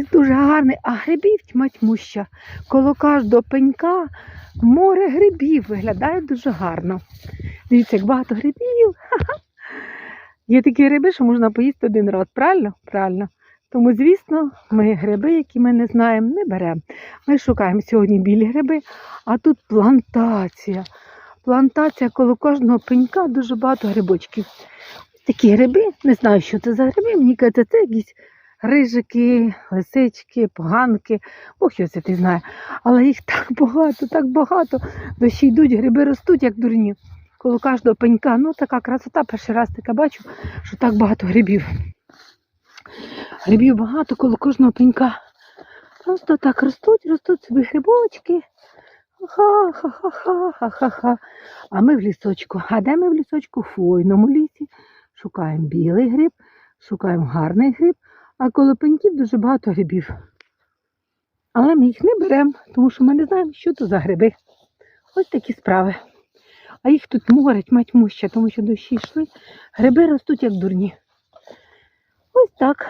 Він дуже гарний, а грибів тьматьмуща. Коло кожного пенька море грибів виглядає дуже гарно. Дивіться, як багато грибів. Є такі гриби, що можна поїсти один раз, правильно? Правильно. Тому, звісно, ми гриби, які ми не знаємо, не беремо. Ми шукаємо сьогодні білі гриби, а тут плантація. Плантація коло кожного пенька дуже багато грибочків. Такі гриби, не знаю, що це за гриби, мені кажеться, це якісь рижики, лисички, поганки, Бог його це ти знає. Але їх так багато, так багато. Дощі йдуть, гриби ростуть, як дурні. Коло кожного пенька. Ну, така красота, перший раз таке бачу, що так багато грибів. Грибів багато коло кожного пенька. Просто так ростуть, ростуть собі грибочки. Ха-ха-ха-ха-ха-ха. А ми в лісочку. А де ми в лісочку? В хвойному лісі. Шукаємо білий гриб, шукаємо гарний гриб, а коло пеньків дуже багато грибів. Але ми їх не беремо, тому що ми не знаємо, що то за гриби. Ось такі справи. А їх тут морить, мать муща, тому що дощі йшли. Гриби ростуть як дурні. Ось так.